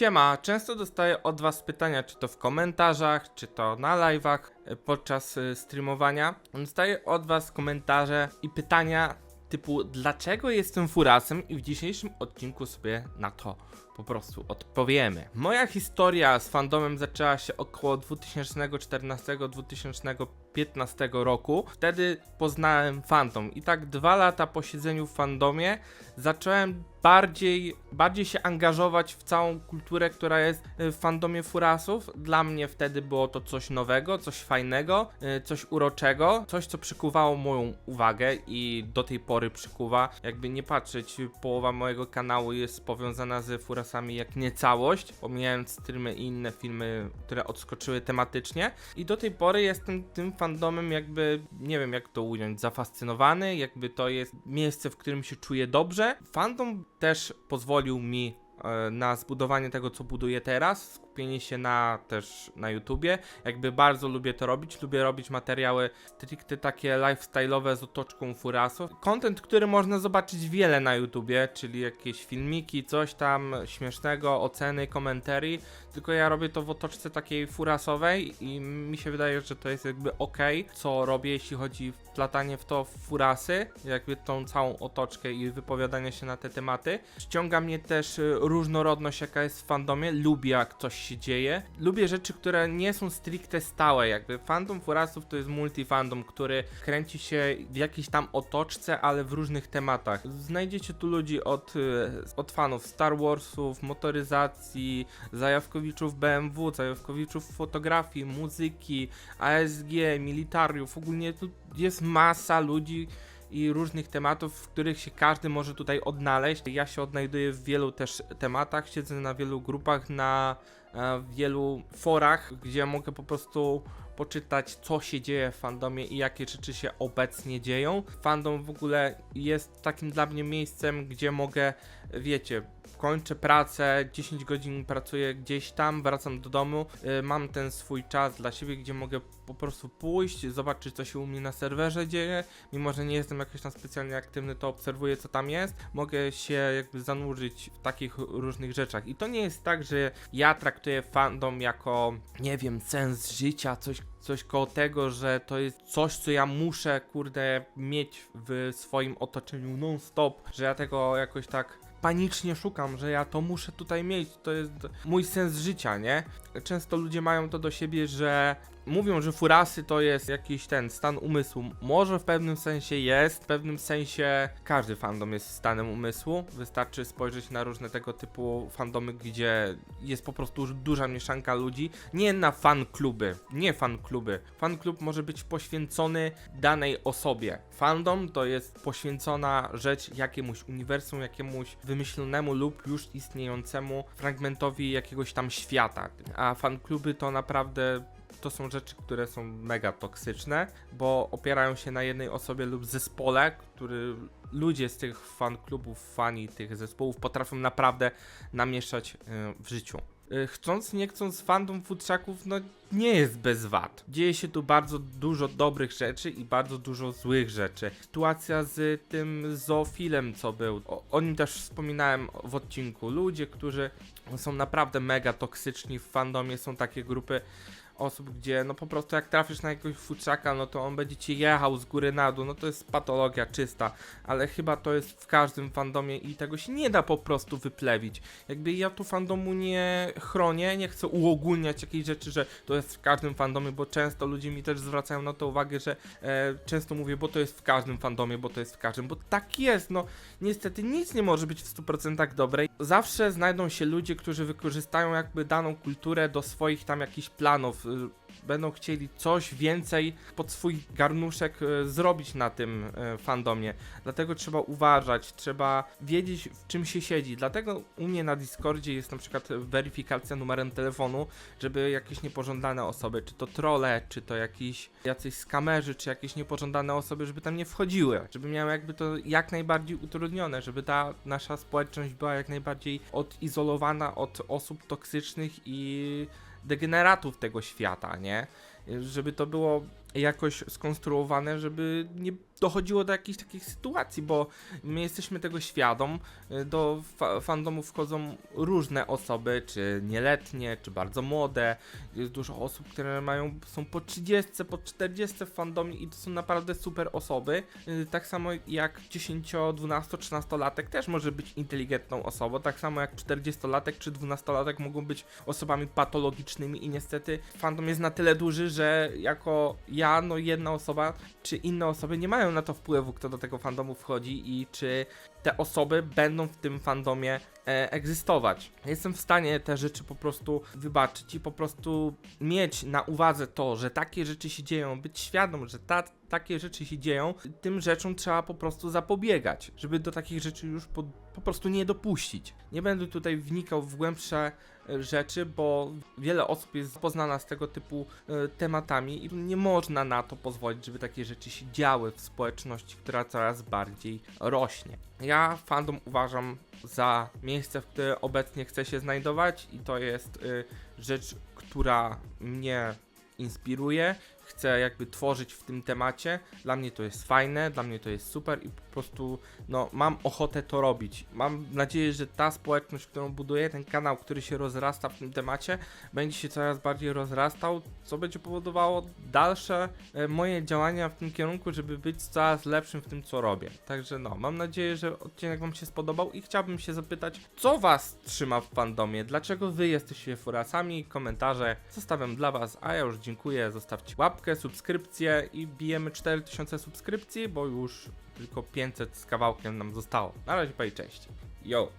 Siema, często dostaję od was pytania, czy to w komentarzach, czy to na live'ach e, podczas e, streamowania. Dostaję od was komentarze i pytania typu dlaczego jestem furasem i w dzisiejszym odcinku sobie na to po prostu odpowiemy. Moja historia z fandomem zaczęła się około 2014-2015 roku. Wtedy poznałem fandom i tak dwa lata po siedzeniu w fandomie zacząłem bardziej, bardziej się angażować w całą kulturę, która jest y, w fandomie furasów. Dla mnie wtedy było to coś nowego, coś fajnego, y, coś uroczego, coś co przykuwało moją uwagę i do tej pory przykuwa. Jakby nie patrzeć, połowa mojego kanału jest powiązana z furasami jak nie całość, pomijając streamy i inne filmy, które odskoczyły tematycznie. I do tej pory jestem tym fandomem jakby, nie wiem jak to ująć, zafascynowany, jakby to jest miejsce, w którym się czuję dobrze. Fandom też pozwolił mi e, na zbudowanie tego, co buduję teraz, skupienie się na też na YouTubie. Jakby bardzo lubię to robić, lubię robić materiały stricte takie lifestyle'owe z otoczką furasów. Content, który można zobaczyć wiele na YouTubie, czyli jakieś filmiki, coś tam śmiesznego, oceny, komentarii, tylko ja robię to w otoczce takiej furasowej i mi się wydaje, że to jest jakby ok, co robię, jeśli chodzi wplatanie w to furasy, jakby tą całą otoczkę i wypowiadanie się na te tematy. Ściąga mnie też y, różnorodność, jaka jest w fandomie, lubię jak coś się dzieje. Lubię rzeczy, które nie są stricte stałe, jakby fandom furasów to jest multifandom, który kręci się w jakiejś tam otoczce, ale w różnych tematach. Znajdziecie tu ludzi od, y, od fanów Star Warsów, motoryzacji, zajawkowiczów BMW, zajawkowiczów fotografii, muzyki, ASG, militariów, ogólnie tu jest masa ludzi i różnych tematów, w których się każdy może tutaj odnaleźć. Ja się odnajduję w wielu też tematach, siedzę na wielu grupach, na e, wielu forach, gdzie mogę po prostu poczytać, co się dzieje w fandomie i jakie rzeczy się obecnie dzieją. Fandom w ogóle jest takim dla mnie miejscem, gdzie mogę, wiecie, kończę pracę, 10 godzin pracuję gdzieś tam, wracam do domu, y, mam ten swój czas dla siebie, gdzie mogę po prostu pójść, zobaczyć, co się u mnie na serwerze dzieje. Mimo, że nie jestem jakoś tam specjalnie aktywny, to obserwuję, co tam jest. Mogę się jakby zanurzyć w takich różnych rzeczach. I to nie jest tak, że ja traktuję fandom jako, nie wiem, sens życia, coś, coś koło tego, że to jest coś, co ja muszę, kurde, mieć w swoim otoczeniu non-stop, że ja tego jakoś tak panicznie szukam, że ja to muszę tutaj mieć, to jest mój sens życia, nie? Często ludzie mają to do siebie, że mówią, że furasy to jest jakiś ten stan umysłu. Może w pewnym sensie jest, w pewnym sensie każdy fandom jest stanem umysłu. Wystarczy spojrzeć na różne tego typu fandomy, gdzie jest po prostu duża mieszanka ludzi. Nie na fan kluby, nie fan kluby. Fan klub może być poświęcony danej osobie. Fandom to jest poświęcona rzecz jakiemuś uniwersum, jakiemuś wymyślonemu lub już istniejącemu fragmentowi jakiegoś tam świata. A fan kluby to naprawdę to są rzeczy, które są mega toksyczne, bo opierają się na jednej osobie lub zespole, który ludzie z tych fan klubów, fani tych zespołów potrafią naprawdę namieszać y, w życiu. Y, Chcąc, nie chcąc, fandom futrzaków, no nie jest bez wad. Dzieje się tu bardzo dużo dobrych rzeczy i bardzo dużo złych rzeczy. Sytuacja z tym zoofilem, co był, o, o nim też wspominałem w odcinku. Ludzie, którzy są naprawdę mega toksyczni w fandomie, są takie grupy osób, gdzie no po prostu jak trafisz na jakiegoś futrzaka, no to on będzie ci jechał z góry na dół, no to jest patologia czysta, ale chyba to jest w każdym fandomie i tego się nie da po prostu wyplewić. Jakby ja tu fandomu nie chronię, nie chcę uogólniać jakiejś rzeczy, że to jest w każdym fandomie, bo często ludzie mi też zwracają na to uwagę, że e, często mówię, bo to jest w każdym fandomie, bo to jest w każdym, bo tak jest, no niestety nic nie może być w 100% dobre. Zawsze znajdą się ludzie, którzy wykorzystają jakby daną kulturę do swoich tam jakichś planów, będą chcieli coś więcej pod swój garnuszek y, zrobić na tym y, fandomie. Dlatego trzeba uważać, trzeba wiedzieć w czym się siedzi. Dlatego u mnie na Discordzie jest na przykład weryfikacja numerem telefonu, żeby jakieś niepożądane osoby, czy to trolle, czy to jakiś jacyś skamerzy, czy jakieś niepożądane osoby, żeby tam nie wchodziły, żeby miały jakby to jak najbardziej utrudnione, żeby ta nasza społeczność była jak najbardziej odizolowana od osób toksycznych i degeneratów tego świata, nie? Żeby to było jakoś skonstruowane, żeby nie dochodziło do jakichś takich sytuacji, bo my jesteśmy tego świadom. Do fa fandomu wchodzą różne osoby, czy nieletnie, czy bardzo młode. Jest dużo osób, które mają, są po 30, po 40 w fandomie i to są naprawdę super osoby. Y, Tak samo jak 10, 12, 13 latek też może być inteligentną osobą, tak samo jak 40 latek czy 12 latek mogą być osobami patologicznymi i niestety fandom jest na tyle duży, że jako ja, no jedna osoba czy inne osoby nie mają na to wpływu, kto do tego fandomu wchodzi i czy te osoby będą w tym fandomie e, egzystować. Jestem w stanie te rzeczy po prostu wybaczyć i po prostu mieć na uwadze to, że takie rzeczy się dzieją, być świadom, że ta, takie rzeczy się dzieją, tym rzeczom trzeba po prostu zapobiegać, żeby do takich rzeczy już po, po prostu nie dopuścić. Nie będę tutaj wnikał w głębsze e, rzeczy, bo wiele osób jest poznana z tego typu e, tematami i nie można na to pozwolić, żeby takie rzeczy się działy w społeczności, która coraz bardziej rośnie. Ja fandom uważam za miejsce, w którym obecnie chcę się znajdować i to jest y, rzecz, która mnie inspiruje. Chcę jakby tworzyć w tym temacie. Dla mnie to jest fajne, dla mnie to jest super i po prostu no, mam ochotę to robić. Mam nadzieję, że ta społeczność, którą buduję, ten kanał, który się rozrasta w tym temacie, będzie się coraz bardziej rozrastał, co będzie powodowało dalsze e, moje działania w tym kierunku, żeby być coraz lepszym w tym, co robię. Także no, mam nadzieję, że odcinek Wam się spodobał i chciałbym się zapytać, co Was trzyma w fandomie? Dlaczego Wy jesteście furasami? Komentarze zostawiam dla Was, a ja już dziękuję. Zostawcie łapkę, subskrypcję i bijemy 4000 subskrypcji, bo już tylko 500 z kawałkiem nam zostało. Na razie, pej, cześć. Yo!